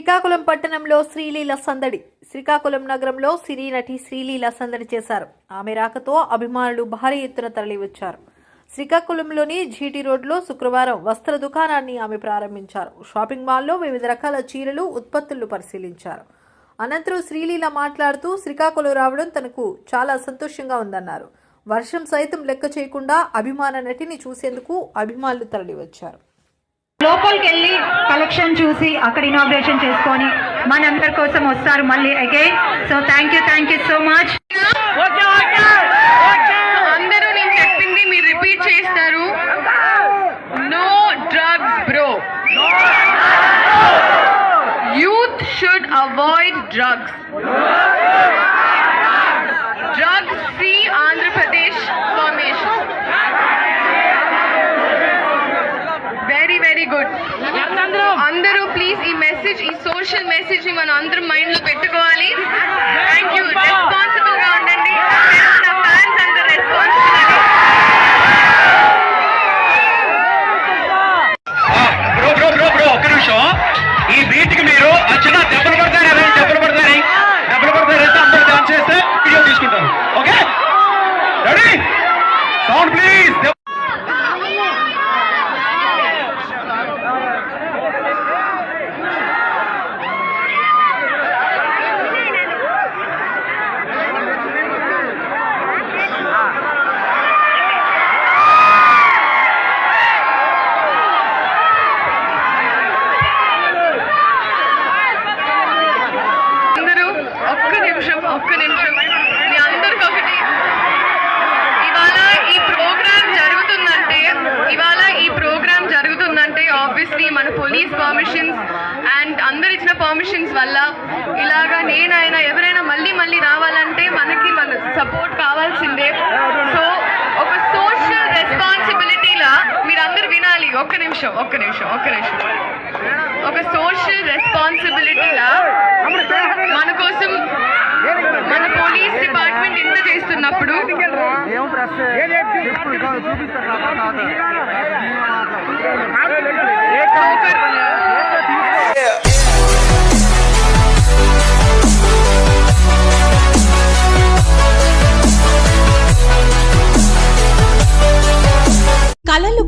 శ్రీకాకుళం పట్టణంలో శ్రీలీల సందడి. శ్రీకాకుళం నగరంలో సినీ నటి శ్రీలీల సందడి చేశారు. ఆమె రాకతో అభిమానులు భారీ ఎత్తున తరలివచ్చారు. శ్రీకాకుళంలోని జీటీ రోడ్లో శుక్రవారం వస్త్ర దుకాణాన్ని ఆమె ప్రారంభించారు. షాపింగ్ మాల్లో వివిధ రకాల చీరలు ఉత్పత్తులు పరిశీలించారు. అనంతరం శ్రీలీల మాట్లాడుతూ శ్రీకాకుళం రావడం తనకు చాలా సంతోషంగా ఉందన్నారు. వర్షం సైతం లెక్క చేయకుండా అభిమాన నటిని చూసేందుకు అభిమానులు తరలివచ్చారు. లోపలికి వెళ్ళి కలెక్షన్ చూసి అక్కడ ఇనాగ్రేషన్ చేసుకొని మనందరి కోసం వస్తారు మళ్ళీ again. So thank you thank you so much. అందరూ నేను చెప్పింది మీరు రిపీట్ చేస్తారు. No drugs bro youth should avoid drugs very good. అందరూ ప్లీజ్ ఈ మెసేజ్ ఈ సోషల్ మెసేజ్ని మనం అందరం మైండ్లో పెట్టుకోవాలి. థ్యాంక్ యూ రెస్పాన్సిబుల్గా ఉండండి. ఒక్క నిమిషం. ఈ బీట్కి మీరు ఆ చిన్న దెబ్బలు దెబ్బలు పడతాయి దెబ్బలు అందరూ డాన్స్ చేస్తే వీడియో తీసుకుంటారు. ఓకే? రెడీ సౌండ్ ప్లీజ్ అందరూ ఒక్క నిమిషం ఒక్క నిమిషం మీ అందరికి ఒకటి ఇవాళ ఈ ప్రోగ్రామ్ జరుగుతుందంటే ఇవాళ ఈ ప్రోగ్రామ్ జరుగుతుందంటే ఆబ్వియస్లీ మన పోలీస్ పర్మిషన్స్ అండ్ అందరు ఇచ్చిన పర్మిషన్స్ వల్ల ఇలాగా నేనైనా ఎవరైనా మళ్ళీ మళ్ళీ రావాలంటే మనకి మన సపోర్ట్ కావాల్సిందే. సో ఒక సోషల్ రెస్పాన్సిబిలిటీలా మీరందరూ వినాలి. ఒక్క నిమిషం ఒక్క నిమిషం ఒక్క నిమిషం. ఒక సోషల్ రెస్పాన్సిబిలిటీలా మన కోసం మన పోలీస్ డిపార్ట్మెంట్ ఇంత చేస్తున్నప్పుడు కలలు